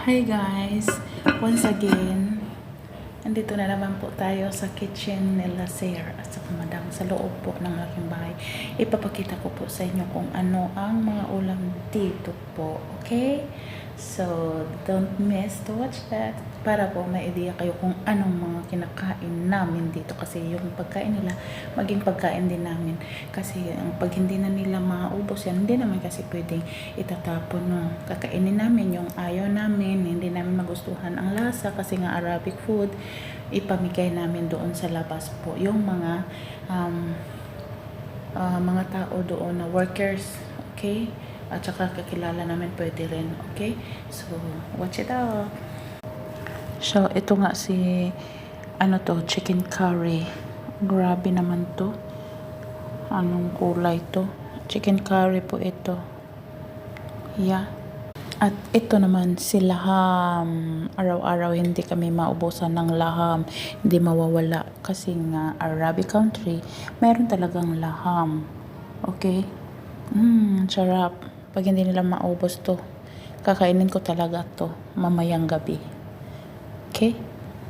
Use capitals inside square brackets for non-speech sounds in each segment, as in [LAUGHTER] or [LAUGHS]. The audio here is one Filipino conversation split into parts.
Hi guys! Once again, andito na naman po tayo sa kitchen nila Sir at sa madam sa loob po ng aking bahay. Ipapakita ko po sa inyo kung ano ang mga ulam dito po. Okay? So, don't miss to watch that. Para po may idea kayo kung anong mga kinakain namin dito. Kasi yung pagkain nila maging pagkain din namin. Kasi ang pag hindi na nila maubos yan hindi naman kasi pwedeng itatapon no kakainin namin yung ayaw namin hindi namin magustuhan ang lasa kasi nga Arabic food ipamigay namin doon sa labas po. Yung mga um, ah, mga tao doon na workers okay at saka kakilala namin pwede rin okay so watch it out So, ito nga si, ano to, chicken curry. Grabe naman to. Anong kulay to? Chicken curry po ito. Yeah. At ito naman si laham. Araw-araw hindi kami maubusan ng laham. Hindi mawawala. Kasi nga Arabic country, meron talagang laham. Okay? Mmm, sarap. Pag hindi nila maubos to, kakainin ko talaga to mamayang gabi. Okay?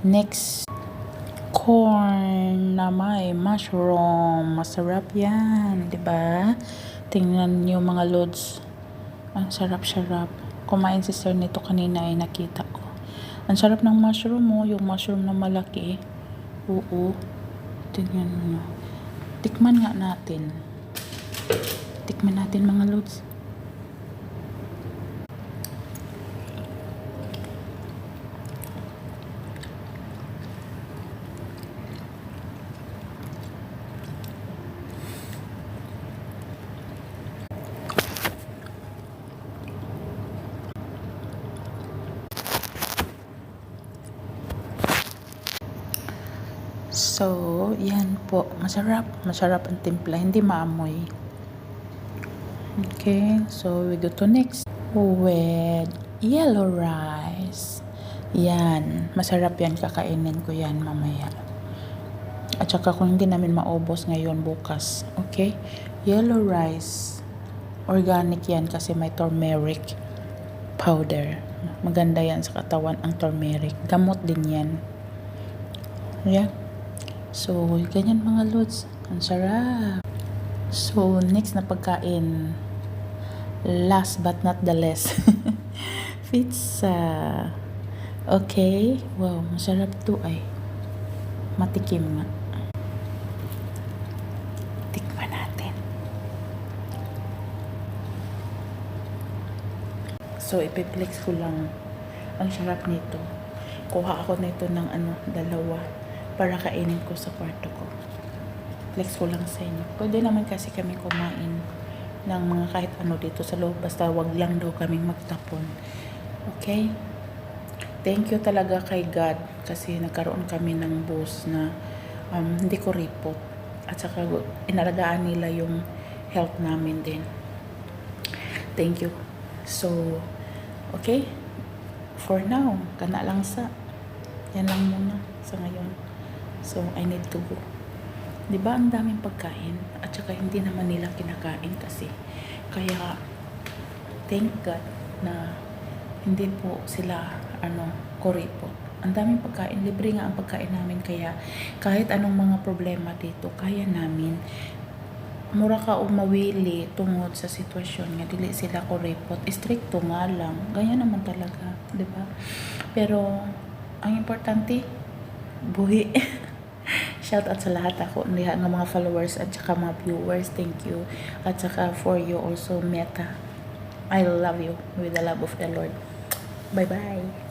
Next. Corn na may mushroom. Masarap yan. ba? Tingnan niyo mga loads. Ang sarap-sarap. Kumain si sir nito kanina ay nakita ko. Ang sarap ng mushroom mo. Yung mushroom na malaki. Oo. Tingnan mo. Tikman nga natin. Tikman natin mga loads. So, yan po. Masarap. Masarap ang timpla. Hindi maamoy. Okay. So, we go to next. With yellow rice. Yan. Masarap yan. Kakainin ko yan mamaya. At saka kung hindi namin maubos ngayon bukas. Okay. Yellow rice. Organic yan kasi may turmeric powder. Maganda yan sa katawan ang turmeric. Gamot din yan. Yeah. So, ganyan mga lods. Ang sarap. So, next na pagkain. Last but not the least. [LAUGHS] Pizza. Okay. Wow, masarap to ay. Matikim nga. Tikman natin. So, ipiplex ko lang. Ang sarap nito. Kuha ako nito ng ano, dalawa para kainin ko sa kwarto ko. Flex ko lang sa inyo. Pwede naman kasi kami kumain ng mga kahit ano dito sa loob. Basta wag lang daw kaming magtapon. Okay? Thank you talaga kay God kasi nagkaroon kami ng boss na um, hindi ko report. At saka inalagaan nila yung health namin din. Thank you. So, okay? For now, kana lang sa yan lang muna sa ngayon. So, I need to go. Ba ang daming pagkain? At saka hindi naman nila kinakain kasi. Kaya, thank God na hindi po sila, ano, kuripot. Ang daming pagkain. Libre nga ang pagkain namin. Kaya, kahit anong mga problema dito, kaya namin. Mura ka umawili tungod sa sitwasyon nga dili sila kuripot. Stricto nga lang. Ganyan naman talaga, 'di ba? Pero ang importante buhi. [LAUGHS] Shout out sa lahat ako niya ng mga followers at saka mga viewers. Thank you. At saka for you also Meta. I love you with the love of the Lord. Bye-bye.